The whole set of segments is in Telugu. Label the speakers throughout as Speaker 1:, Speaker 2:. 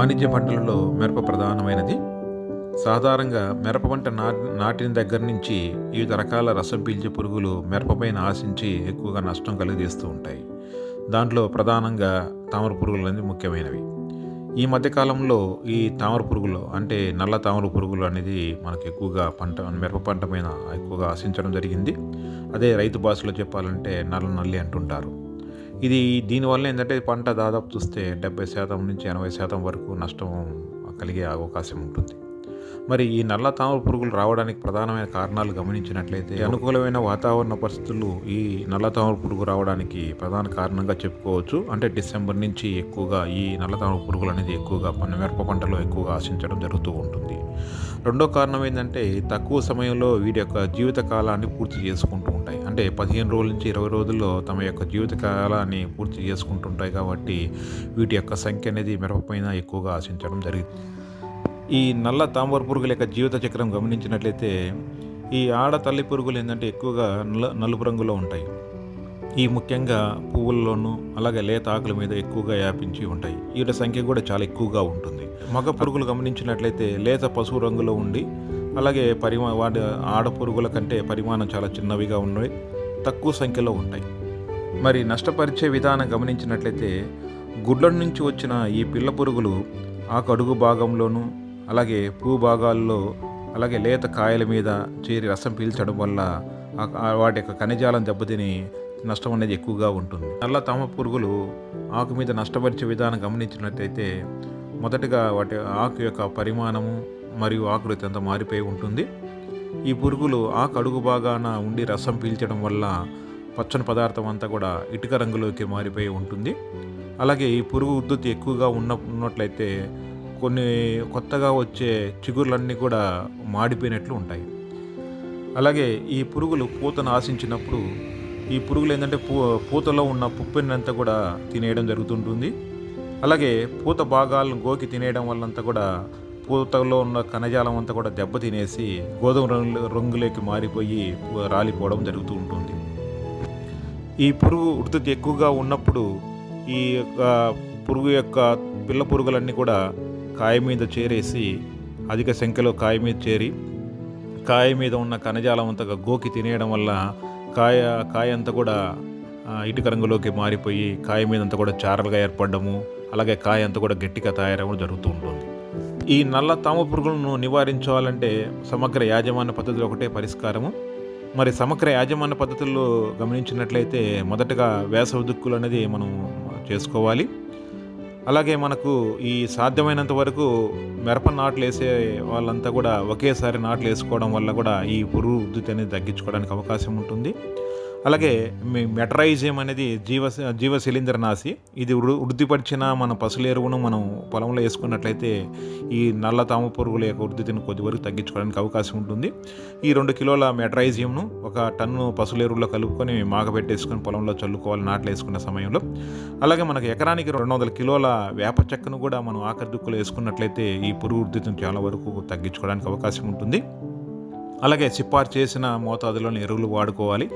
Speaker 1: వాణిజ్య పంటలలో మిరప ప్రధానమైనది. సాధారణంగా మిరప పంట నాటిన దగ్గర నుంచి వివిధ రకాల రసం పీల్చే పురుగులు మిరపపైన ఆశించి ఎక్కువగా నష్టం కలుగజేస్తూ ఉంటాయి. దాంట్లో ప్రధానంగా తామర పురుగులు అనేది ముఖ్యమైనవి. ఈ మధ్యకాలంలో ఈ తామర పురుగులు అంటే నల్ల తామర పురుగులు అనేది మనకు ఎక్కువగా పంట మిరప పంట పైన ఎక్కువగా ఆశించడం జరిగింది. అదే రైతు భాషలో చెప్పాలంటే నల్ల నల్లి అంటుంటారు. ఇది దీనివల్ల ఏంటంటే పంట దాదాపు చూస్తే డెబ్బై శాతం నుంచి ఎనభై శాతం వరకు నష్టం కలిగే అవకాశం ఉంటుంది. మరి ఈ నల్ల తామర పురుగులు రావడానికి ప్రధానమైన కారణాలు గమనించినట్లయితే అనుకూలమైన వాతావరణ పరిస్థితులు ఈ నల్ల తామర పురుగు రావడానికి ప్రధాన కారణంగా చెప్పుకోవచ్చు. అంటే డిసెంబర్ నుంచి ఎక్కువగా ఈ నల్ల తామర పురుగులు అనేది ఎక్కువగా మన మిరప పంటలో ఎక్కువగా ఆశించడం జరుగుతూ ఉంటుంది. రెండో కారణం ఏంటంటే తక్కువ సమయంలో వీటి యొక్క జీవిత కాలాన్ని పూర్తి చేసుకుంటూ ఉంటాయి. అంటే పదిహేను రోజుల నుంచి ఇరవై రోజుల్లో తమ యొక్క జీవిత కాలాన్ని పూర్తి చేసుకుంటుంటాయి కాబట్టి వీటి యొక్క సంఖ్య అనేది మిరపపైన ఎక్కువగా ఆశించడం జరుగుతుంది ఈ నల్ల తాంబర పురుగుల యొక్క జీవిత చక్రం గమనించినట్లయితే ఈ ఆడ తల్లి పురుగులు ఏంటంటే ఎక్కువగా నల్ల నలుపు రంగులో ఉంటాయి. ఈ ముఖ్యంగా పువ్వుల్లోనూ అలాగే లేత ఆకుల మీద ఎక్కువగా వ్యాపించి ఉంటాయి. వీటి సంఖ్య కూడా చాలా ఎక్కువగా ఉంటుంది. మగ పురుగులు గమనించినట్లయితే లేత పసుపు రంగులో ఉండి అలాగే పరిమా వాటి ఆడ పురుగుల కంటే పరిమాణం చాలా చిన్నవిగా ఉన్నాయి తక్కువ సంఖ్యలో ఉంటాయి. మరి నష్టపరిచే విధానం గమనించినట్లయితే గుడ్ల నుంచి వచ్చిన ఈ పిల్ల పురుగులు ఆ కడుగు భాగంలోనూ అలాగే పువ్వు భాగాల్లో అలాగే లేత కాయల మీద చేరి రసం పీల్చడం వల్ల వాటి యొక్క కణజాలం దెబ్బతిని నష్టం అనేది ఎక్కువగా ఉంటుంది. నల్ల తామ పురుగులు ఆకు మీద నష్టపరిచే విధానం గమనించినట్లయితే మొదటగా వాటి ఆకు యొక్క పరిమాణము మరియు ఆకృతి అంతా మారిపోయి ఉంటుంది. ఈ పురుగులు ఆకు అడుగు భాగాన ఉండి రసం పీల్చడం వల్ల పచ్చని పదార్థం అంతా కూడా ఇటుక రంగులోకి మారిపోయి ఉంటుంది. అలాగే ఈ పురుగు ఉద్ధృతి ఎక్కువగా ఉన్న ఉన్నట్లయితే కొన్ని కొత్తగా వచ్చే చిగుర్లన్నీ కూడా మాడిపోయినట్లు ఉంటాయి. అలాగే ఈ పురుగులు పూతను ఆశించినప్పుడు ఈ పురుగులు ఏంటంటే పూ పూతలో ఉన్న పుప్పెన్నంతా కూడా తినేయడం జరుగుతుంటుంది. అలాగే పూత భాగాలను గోకి తినేయడం వల్లంతా కూడా పూతలో ఉన్న కణజాలం అంతా కూడా దెబ్బ తినేసి గోధుమ రంగు రంగులోకి మారిపోయి రాలిపోవడం జరుగుతూ ఉంటుంది. ఈ పురుగు ఉధృతి ఎక్కువగా ఉన్నప్పుడు ఈ యొక్క పురుగు యొక్క పిల్ల పురుగులన్నీ కూడా కాయ మీద చేరేసి అధిక సంఖ్యలో కాయ మీద చేరి కాయ మీద ఉన్న కణజాలం అంతగా గోకి తినేయడం వల్ల కాయ కాయ అంతా కూడా ఇటుక రంగులోకి మారిపోయి కాయ మీద అంతా కూడా చారలుగా ఏర్పడము అలాగే కాయ అంతా కూడా గట్టిగా తయారవడం జరుగుతూ ఉంటుంది. ఈ నల్ల తామ పురుగులను నివారించాలంటే సమగ్ర యాజమాన్య పద్ధతులు ఒకటే పరిష్కారము. మరి సమగ్ర యాజమాన్య పద్ధతుల్లో గమనించినట్లయితే మొదటగా వేసవి దుక్కులు అనేది మనం చేసుకోవాలి. అలాగే మనకు ఈ సాధ్యమైనంత వరకు మిరప నాట్లు వేసే వాళ్ళంతా కూడా ఒకేసారి నాట్లు వేసుకోవడం వల్ల కూడా ఈ పురుగు ఉద్ధృతి అనేది తగ్గించుకోవడానికి అవకాశం ఉంటుంది. అలాగే మీ మెటరైజియం అనేది జీవ జీవ శిలీంద్ర నాశి ఇది వృద్ధిపరిచిన మన పసుల ఎరువును మనం పొలంలో వేసుకున్నట్లయితే ఈ నల్ల తామ పురుగుల యొక్క వృద్ధిని కొద్ది వరకు తగ్గించుకోవడానికి అవకాశం ఉంటుంది. ఈ రెండు కిలోల మెటరైజియంను ఒక టన్ను పసుల ఎరువులో కలుపుకొని మాగబెట్టేసుకొని పొలంలో చల్లుకోవాలి నాట్లు వేసుకున్న సమయంలో. అలాగే మనకు ఎకరానికి రెండు వందల కిలోల వేప చెక్కను కూడా మనం ఆఖరి వేసుకున్నట్లయితే ఈ పురుగు వృద్ధిని చాలా వరకు తగ్గించుకోవడానికి అవకాశం ఉంటుంది. అలాగే సిఫార్సు చేసిన మోతాదులోని ఎరువులు వాడుకోవాలి.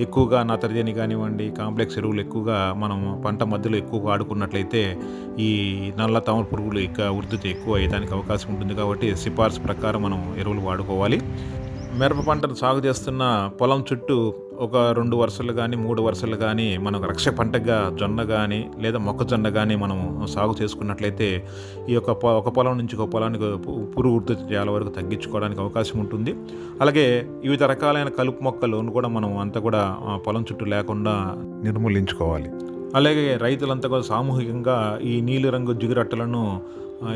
Speaker 1: ఎక్కువగా నత్రజని కానివ్వండి కాంప్లెక్స్ ఎరువులు ఎక్కువగా మనం పంట మధ్యలో ఎక్కువ వాడుకున్నట్లయితే ఈ నల్ల తామర పురుగులు ఇక వృద్ధితి ఎక్కువ అయ్యడానికి అవకాశం ఉంటుంది కాబట్టి సిఫార్సు ప్రకారం మనం ఎరువులు వాడుకోవాలి. మిరప పంటను సాగు చేస్తున్న పొలం చుట్టూ ఒక రెండు వరుసలు కానీ మూడు వరుసలు కానీ మనం రక్ష పంటగా జొన్న కానీ లేదా మొక్కజొన్న కానీ మనం సాగు చేసుకున్నట్లయితే ఈ యొక్క పొ- ఒక పొలం నుంచి ఒక పొలానికి పురుగు ఉధృతి చాలా వరకు తగ్గించుకోవడానికి అవకాశం ఉంటుంది. అలాగే వివిధ రకాలైన కలుపు మొక్కలను కూడా మనం అంతా కూడా పొలం చుట్టూ లేకుండా నిర్మూలించుకోవాలి. అలాగే రైతులంతా కూడా సామూహికంగా ఈ నీలిరంగు జిగురట్టలను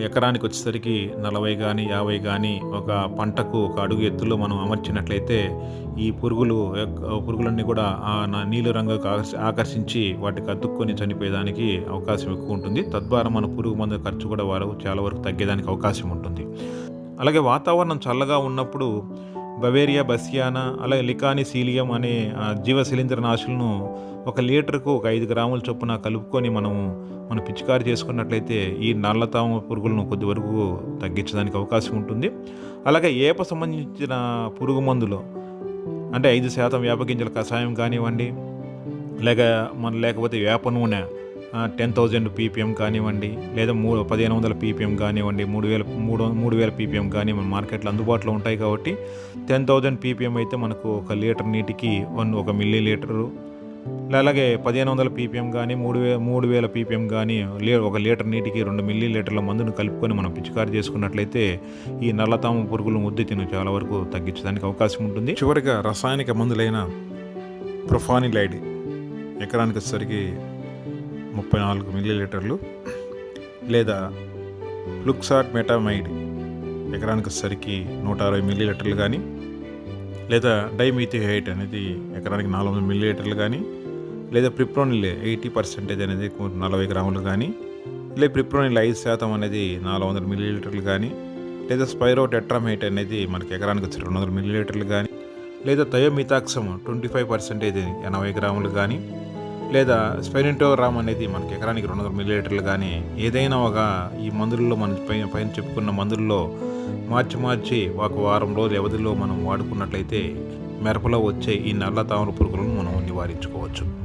Speaker 1: ఎకరానికి వచ్చేసరికి నలభై కానీ యాభై కానీ ఒక పంటకు ఒక అడుగు ఎత్తులో మనం అమర్చినట్లయితే ఈ పురుగులు పురుగులన్నీ కూడా ఆ నీలి రంగుకు ఆకర్షించి వాటికి అతుక్కొని చనిపోయేదానికి అవకాశం ఎక్కువ ఉంటుంది. తద్వారా మన పురుగు మందు ఖర్చు కూడా వారు చాలా వరకు తగ్గేదానికి అవకాశం ఉంటుంది. అలాగే వాతావరణం చల్లగా ఉన్నప్పుడు బవేరియా బసియానా అలాగే లికాని సీలియం అనే జీవ శిలీంద్ర నాశులను ఒక లీటర్కు ఒక ఐదు గ్రాముల చొప్పున కలుపుకొని మనము మనం పిచికారి చేసుకున్నట్లయితే ఈ నల్లతామ పురుగులను కొద్ది వరకు తగ్గించడానికి అవకాశం ఉంటుంది. అలాగే ఏప సంబంధించిన పురుగు మందులు అంటే ఐదు శాతం వేప గింజల కషాయం కానివ్వండి లేక మన లేకపోతే వేప నూనె టెన్ థౌజండ్ పీపీఎం కానివ్వండి లేదా మూడు పదిహేను వందల పీపీఎం కానివ్వండి మూడు వేల మూడు మూడు వేల పీపీఎం కానీ మన మార్కెట్లో అందుబాటులో ఉంటాయి కాబట్టి టెన్ థౌజండ్ పీపీఎం అయితే మనకు ఒక లీటర్ నీటికి వన్ ఒక మిల్లీ లీటరు అలాగే పదిహేను వందల పీపీఎం కానీ మూడు వే మూడు వేల పీపీఎం కానీ లే ఒక లీటర్ నీటికి రెండు మిల్లీ లీటర్ల మందును కలుపుకొని మనం పిచికారి చేసుకున్నట్లయితే ఈ నల్లతాము పురుగుల ఉద్ధృతిని చాలా వరకు తగ్గించడానికి అవకాశం ఉంటుంది. చివరిగా రసాయనిక మందులైన ప్రొఫానిలైడ్ ఎకరానికి వచ్చేసరికి ముప్పై నాలుగు మిల్లీ లీటర్లు లేదా లుక్సాట్ మెటామైడ్ ఎకరానికి సరికి నూట అరవై మిల్లీలీటర్లు కానీ లేదా డైమీథిహైట్ అనేది ఎకరానికి నాలుగు వందల మిల్లీ లీటర్లు కానీ లేదా ప్రిప్రోనిల్ ఎయిటీ పర్సెంటేజ్ అనేది నలభై గ్రాములు కానీ లేదా ప్రిప్రోనిల్ ఐదు శాతం అనేది నాలుగు వందల మిల్లీ లీటర్లు కానీ లేదా స్పైరో టెట్రామైట్ అనేది మనకి ఎకరానికి వచ్చి రెండు వందల మిల్లీలీటర్లు కానీ లేదా థయోమితాక్సమ్ ట్వంటీ ఫైవ్ పర్సెంటేజ్ ఎనభై గ్రాములు కానీ లేదా స్పెనిటోరామ్ అనేది మనకి ఎకరానికి రెండు వందల మిలీలీటర్లు కానీ ఏదైనా ఒక ఈ మందుల్లో మనం పైన పైన చెప్పుకున్న మందుల్లో మార్చి మార్చి ఒక వారం రోజుల వ్యవధిలో మనం వాడుకున్నట్లయితే మిరపలో వచ్చే ఈ నల్ల తామర పురుగులను మనం నివారించుకోవచ్చు.